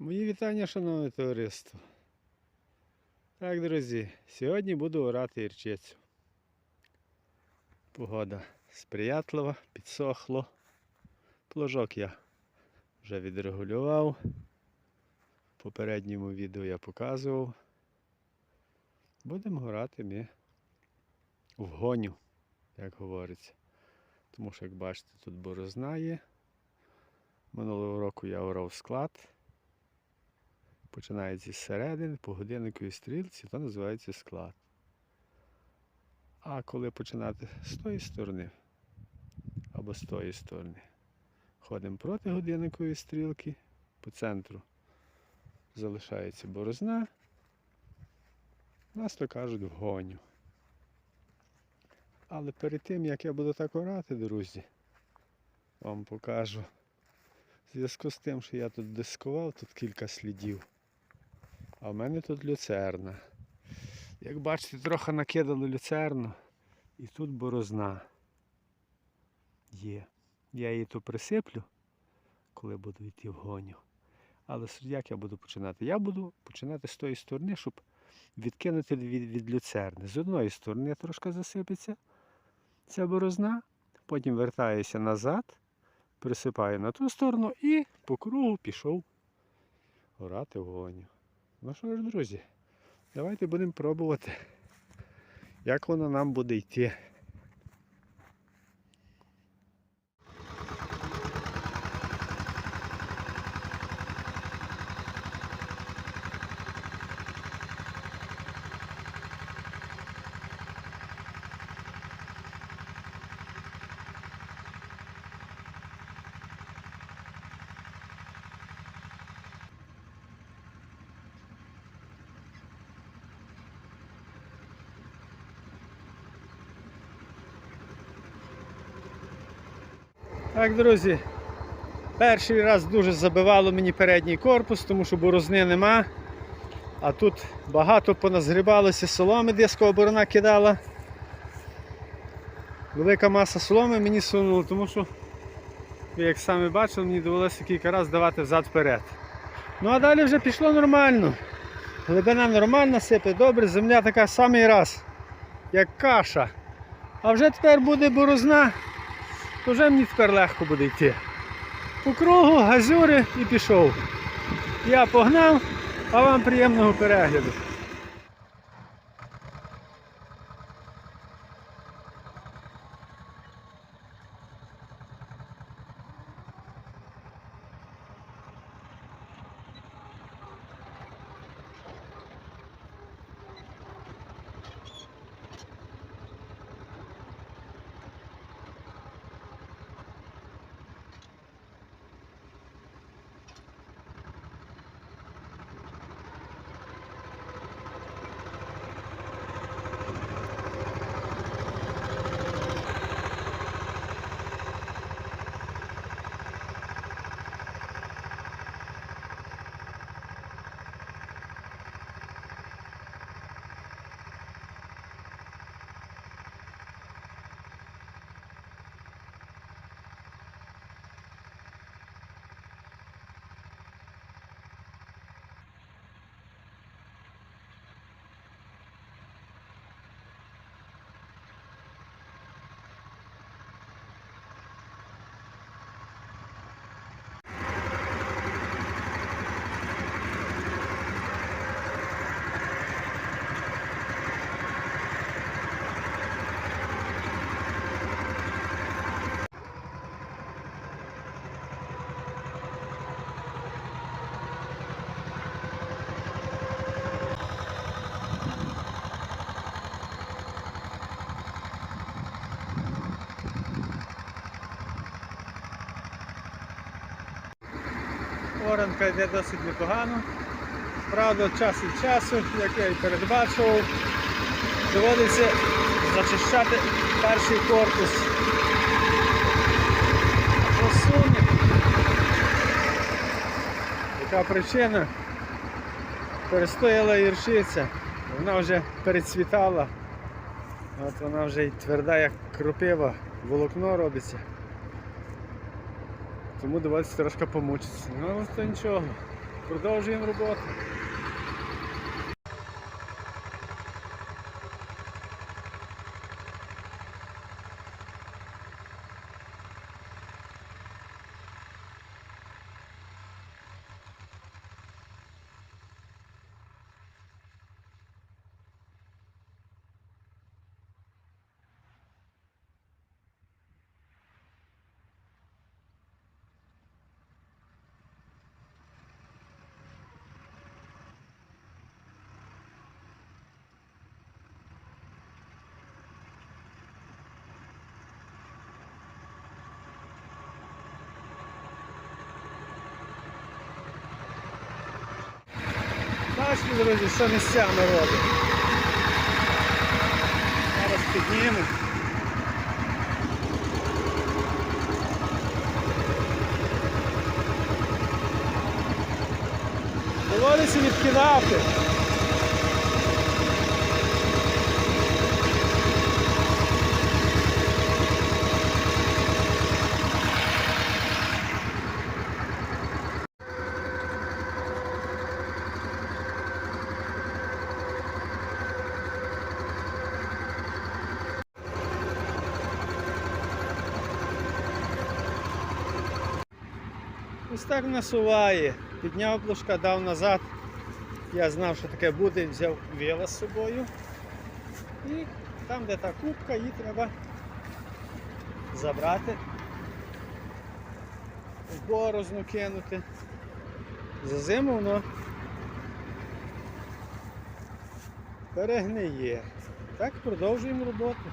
Мої вітання, шановне товариство. Так, друзі, сьогодні буду орати ірчицю. Погода сприятлива, підсохло. Пложок я вже відрегулював. В попередньому відео я показував. Будемо грати ми в гоню, як говориться. Тому що, як бачите, тут борозна є. Минулого року я орав склад. Починається з середини, по годинниковій стрілці, то називається склад. А коли починати з тої сторони або з тої сторони, ходимо проти годинникової стрілки, по центру залишається борозна. Нас то кажуть вгоню. Але перед тим, як я буду так орати, друзі, вам покажу. В зв'язку з тим, що я тут дискував, тут кілька слідів. А в мене тут люцерна. Як бачите, трохи накидали люцерну. І тут борозна є. Я її то присиплю, коли буду йти в гоню. Але як я буду починати? Я буду починати з тої сторони, щоб відкинути від, від люцерни. З одної сторони трошки засипеться ця борозна, потім вертаюся назад, присипаю на ту сторону і по кругу пішов орати в гоню. Ну що ж, друзі, давайте будемо пробувати, як воно нам буде йти. Так, друзі, перший раз дуже забивало мені передній корпус, тому що борозни нема. А тут багато поназгрібалося соломи, дискова борона кидала. Велика маса соломи мені сунула, тому що, як самі бачили, мені довелося кілька разів давати взад-вперед. Ну а далі вже пішло нормально. Глибина нормальна, сипе добре, земля така самий раз, як каша. А вже тепер буде борозна вже мені тепер легко буде йти. По кругу, газюри і пішов. Я погнав, а вам приємного перегляду. Оранка йде досить непогано. Правда, час від часу, як я і передбачував, доводиться зачищати перший корпус. Просунок. Яка причина? Перестояла гірчиця, вона вже перецвітала. От вона вже й тверда, як кропива, волокно робиться. Тому давайте трошки помучитися. Ну, то нічого. Продовжуємо роботу. Бачите, друзі, що місцями робить. Зараз піднімемо. Доводиться відкидати. Ось так насуває. Підняв плужка, дав назад. Я знав, що таке буде, взяв віла з собою. І там, де та кубка, її треба забрати, в борозну кинути. За зиму воно перегниє. Так, продовжуємо роботу.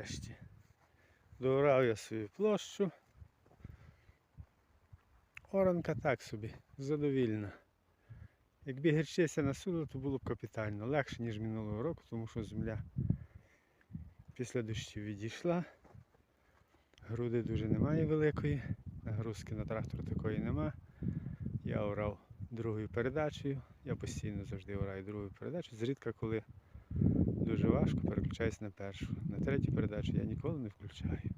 Нарешті. Доорав я свою площу. Оранка так собі, задовільна. Якби гірчиця насула, то було б капітально. Легше, ніж минулого року, тому що земля після дощів відійшла. Груди дуже немає великої. Нагрузки на трактор такої нема. Я орав другою передачею. Я постійно завжди ораю другою передачею. Зрідка, коли дуже важко, переключаюсь на першу. На третю передачу я ніколи не включаю.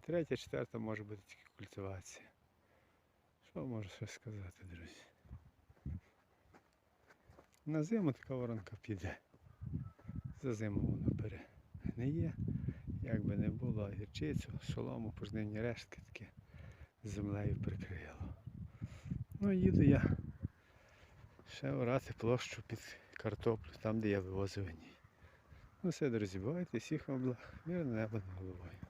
Третя, четверта може бути тільки культивація. Що можу ще сказати, друзі? На зиму така воронка піде. За зиму воно перегниє. Як би не було, гірчицю, солому, пожнивні рештки таке землею прикрило. Ну, їду я ще орати площу під картоплю, там, де я вивозив гній. Ну все, друзі, бувайте, всіх вам благ, мирне небо над головою.